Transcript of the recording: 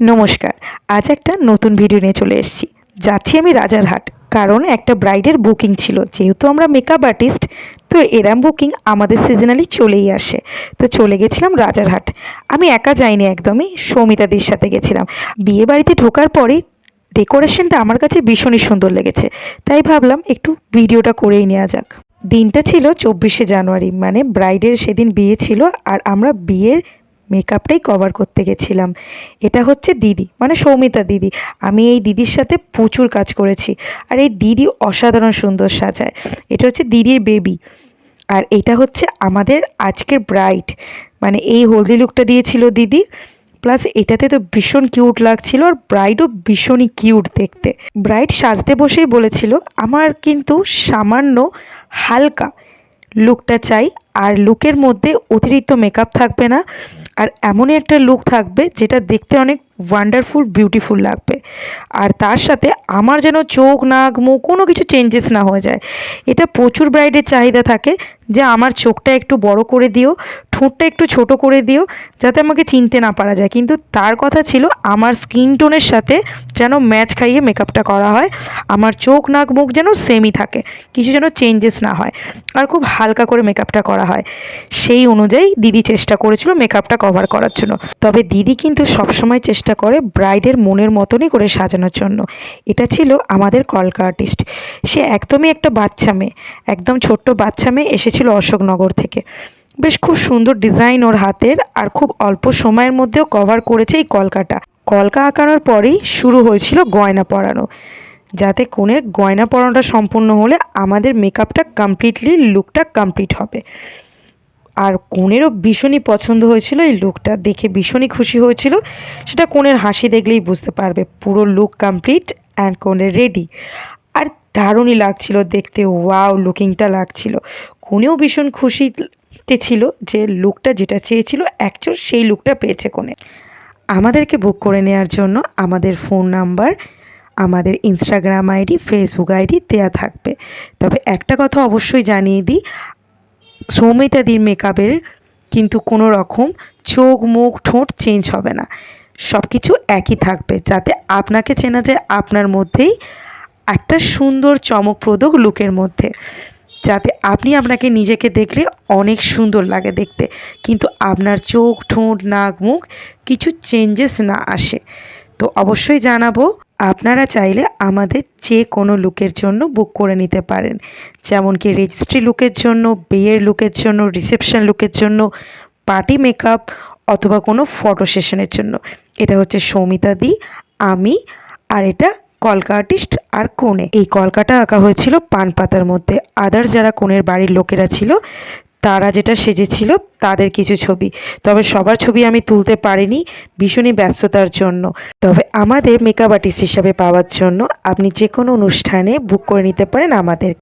নমস্কার, আজ একটা নতুন ভিডিও নিয়ে চলে এসেছি। যাচ্ছি আমি রাজারহাট কারণ একটা ব্রাইডের বুকিং ছিল। যেহেতু আমরা মেকআপ আর্টিস্ট তো এরম বুকিং আমাদের সিজনালি চলেই আসে। তো চলে গেছিলাম রাজারহাট আমি একা যাইনি একদমই সৌমিতাদির সাথে গেছিলাম। বিয়ে বাড়িতে ঢোকার পরে ডেকোরেশনটা আমার কাছে ভীষণই সুন্দর লেগেছে। তাই ভাবলাম একটু ভিডিওটা করেই নেওয়া যাক। দিনটা ছিল চব্বিশে জানুয়ারি মানে ব্রাইডের সেদিন বিয়ে ছিল, আর আমরা বিয়ের মেকআপটাই কভার করতে গেছিলাম। এটা হচ্ছে দিদি মানে সৌমিতা দিদি। আমি এই দিদির সাথে প্রচুর কাজ করেছি। আর এই দিদি অসাধারণ সুন্দর সাজায়। এটা হচ্ছে দিদির বেবি আর এটা হচ্ছে আমাদের আজকের ব্রাইড মানে এই হলদি লুকটা দিয়েছিল দিদি। প্লাস এটাতে তো ভীষণ কিউট লাগছিল আর ব্রাইডও ভীষণই কিউট দেখতে। ব্রাইড সাজতে বসেই বলেছিল, আমার কিন্তু সামান্য হালকা লুকটা চাই। আর লুকের মধ্যে অতিরিক্ত মেকআপ থাকবে না। আর এমনই একটা লুক থাকবে যেটা দেখতে অনেক ওয়ান্ডারফুল বিউটিফুল লাগবে। আর তার সাথে আমার যেন চোখ, নাক, মুখ কোনো কিছু চেঞ্জেস না হয়ে যায়। এটা প্রচুর ব্রাইডের চাহিদা থাকে যে আমার চোখটা একটু বড় করে দিও, ঠোঁটটা একটু ছোট করে দিও, যাতে আমাকে চিনতে না পারা যায়। কিন্তু তার কথা ছিল আমার স্কিন টোনের সাথে যেন ম্যাচ খাইয়ে মেকআপটা করা হয়। আমার চোখ, নাক, মুখ যেন সেমই থাকে। কিছু যেন চেঞ্জেস না হয়। আর খুব হালকা করে মেকআপটা করা হয়। সেই অনুযায়ী দিদি চেষ্টা করেছিল মেকআপটা কভার করার জন্য। তবে দিদি কিন্তু সবসময় চেষ্টা করে ব্রাইডের মনের মতনই করে সাজানোর জন্য। এটা ছিল আমাদের কলকা আর্টিস্ট সে একদমই একটা বাচ্চা মেয়ে। একদম ছোট্ট বাচ্চা মেয়ে এসেছিল অশোকনগর থেকে। বেশ খুব সুন্দর ডিজাইন ওর হাতের আর খুব অল্প সময়ের মধ্যেও কভার করেছে এই কলকাটা। কলকা আঁকানোর পরেই শুরু হয়েছিল গয়না পরানো। যাতে কোণের গয়না পরানোটা সম্পূর্ণ হলে আমাদের মেকআপটা কমপ্লিটলি লুকটা কমপ্লিট হবে। আর কোণেরও ভীষণই পছন্দ হয়েছিল এই লুকটা দেখে ভীষণই খুশি হয়েছিল। সেটা কোণের হাসি দেখলেই বুঝতে পারবে। পুরো লুক কমপ্লিট অ্যান্ড কোণের রেডি আর দারুণই লাগছিল দেখতে। ওয়াও লুকিংটা লাগছিল। কোণেও ভীষণ খুশিতে ছিল যে লুকটা যেটা চেয়েছিল অ্যাকচুয়াল সেই লুকটা পেয়েছে কোণে। আমাদেরকে বুক করে নেওয়ার জন্য আমাদের ফোন নাম্বার আমাদের ইনস্টাগ্রাম আইডি ফেসবুক আইডি দেওয়া থাকবে। তবে একটা কথা অবশ্যই জানিয়ে দিই সৌমিতাদির মেকআপের কিন্তু কোনো রকম চোখ, মুখ, ঠোঁট চেঞ্জ হবে না। সব কিছু একই থাকবে, যাতে আপনাকে চেনা যায় আপনার মধ্যেই একটা সুন্দর, চমকপ্রদ লুকের মধ্যে। যাতে আপনি আপনাকে নিজেকে দেখলে অনেক সুন্দর লাগে দেখতে। কিন্তু আপনার চোখ, ঠোঁট, নাক, মুখ কিছু চেঞ্জেস না আসে। তো অবশ্যই জানাব, আপনারা চাইলে আমাদের যে কোনো লুকের জন্য বুক করে নিতে পারেন। যেমন কি রেজিস্ট্রি লুকের জন্য, বিয়ের লুকের জন্য রিসেপশন লুকের জন্য পার্টি মেকআপ অথবা কোনো ফটো সেশনের জন্য। এটা হচ্ছে সৌমিতা দি, আমি, আর এটা কলকা আর্টিস্ট আর কোণে। এই কলকাটা আঁকা হয়েছিল পান পাতার মধ্যে। আদার যারা কোণের বাড়ির লোকেরা ছিল, তারা যেটা সেজেছিল তাদের কিছু ছবি। তবে সবার ছবি আমি তুলতে পারিনি, ভীষণই ব্যস্ততার জন্য। তবে আমাদের মেকআপ আর্টিস্ট হিসাবে পাওয়ার জন্য আপনি যে কোনো অনুষ্ঠানে বুক করে নিতে পারেন আমাদের।